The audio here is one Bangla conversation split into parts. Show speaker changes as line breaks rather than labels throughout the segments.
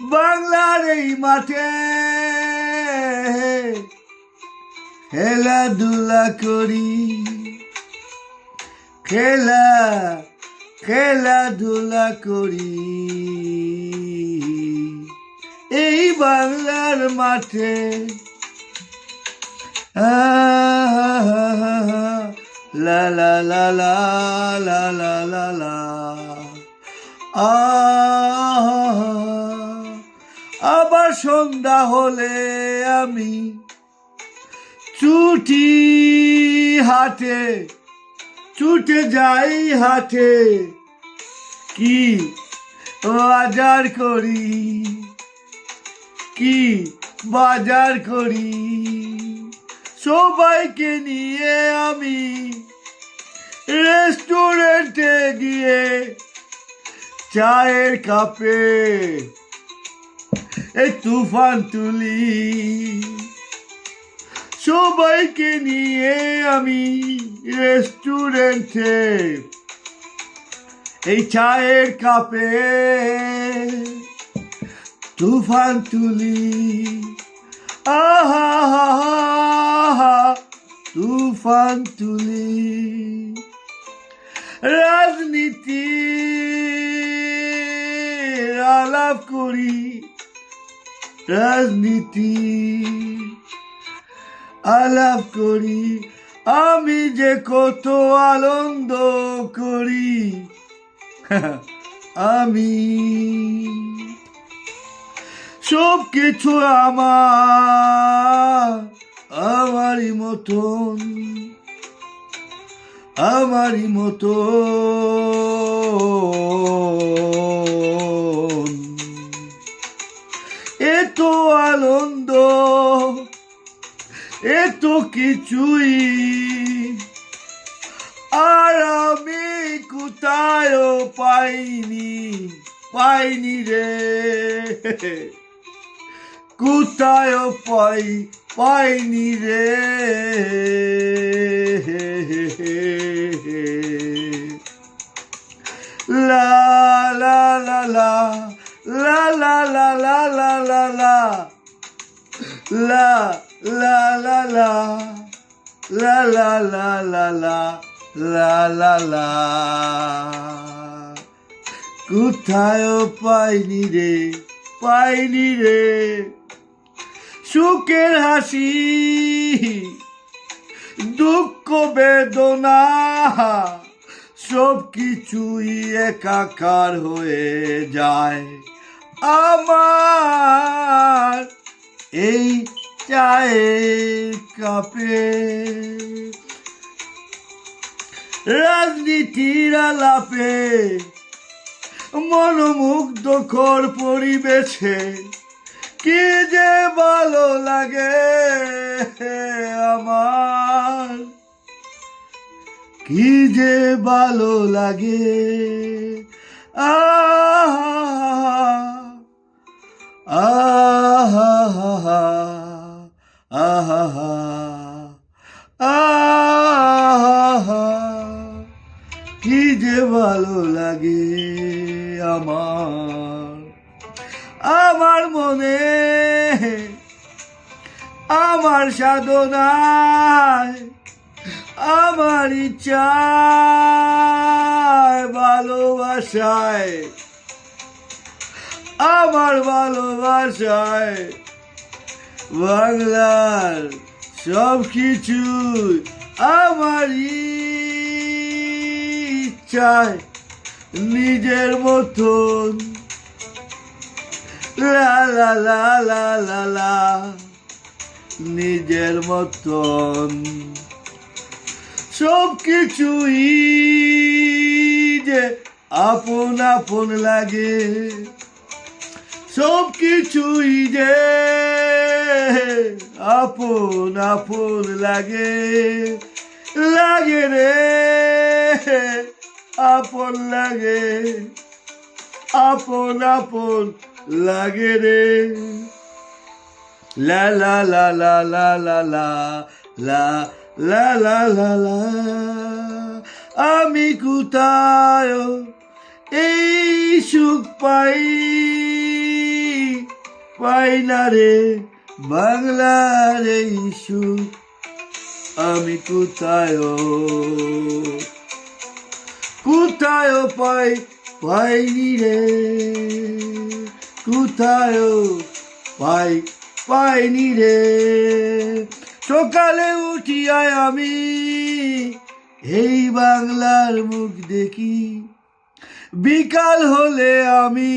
বাংলার এই মাঠে খেলাধুলা করি খেলা খেলাধুলা করি এই বাংলার মাঠে লা লা লা লা লা লা লা আ সন্ধ্যা হলে আমি ছুটি হাটে ছুটে যাই হাটে কি বাজার করি? কি বাজার করি? সবাইকে নিয়ে আমি রেস্টুরেন্টে গিয়ে চায়ের কাপে এই তুফান তুলি। সবাইকে নিয়ে আমি রেস্টুরেন্টে এই চায়ের কাপে তুফান তুলি। আহা তুফান তুলি। রাজনীতি আলাপ করি। রাজনীতি, আলাপ করি, আমি যে কত আনন্দ করি, আমি সব কিছু আমার, আমারই মতন আমারই মতন। কিছুই আর আমি কোথায় পাইনি পাইনি রে কোথায় পাই পাইনি রে লা লা লা লা লা লা লা লা লা লা লা লা লা লা লা লা লা লা লা লা লা লা কোথায় পাইনি রে পাইনি রে। সুখের হাসি, দুঃখ, বেদনা সব কিছুই একাকার হয়ে যায়। আমার এই চায়ের কাপে। রাজনীতির আলাপে মনোমুগ্ধকর পরিবেশে, কি যে ভালো লাগে আমার। কি যে ভালো লাগে আহা আহা। আহা আহা, কি যে ভালো লাগে আমার আমার মনে, আমার সাধনায়, আমার ইচ্ছায়, ভালোবাসায়, আমার ভালোবাসায় বাংলার সব কিছু আমার ইচ্ছায় নিজের মতন। লা লা লা লা নিজের মতন। সব কিছুই যে আপন আপন লাগে। সব কিছুই যে আপন আপন লাগে লাগে রে আপন লাগে আপন আপন লাগে রে লা লা লা লা লা লা লা লা লা লা লা লা আমি কোথায় এই সুখ পাই পাই না রে বাংলার এই সুখ আমি কোথায় কোথায় পাই, পাইনি রে? কোথায় পাই, পাইনি রে? সকালে উঠিয়ায় আমি এই বাংলার মুখ দেখি। বিকাল হলে আমি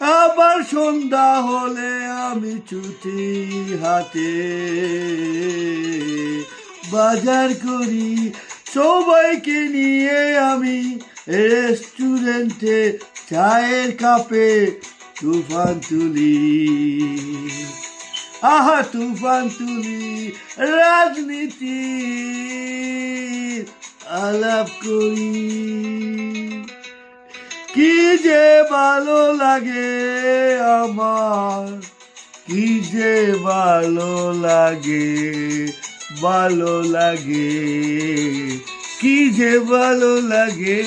আবার সন্ধ্যা হলে আমি ছুটি হাতে বাজার করি। সবাইকে নিয়ে আমি রেস্টুরেন্টে চায়ের কাপে তুফান তুলি। আহা, তুফান তুলি, রাজনীতি আলাপ করি। কি যে ভালো লাগে আমার? কি যে ভালো লাগে ভালো লাগে, কি যে ভালো লাগে?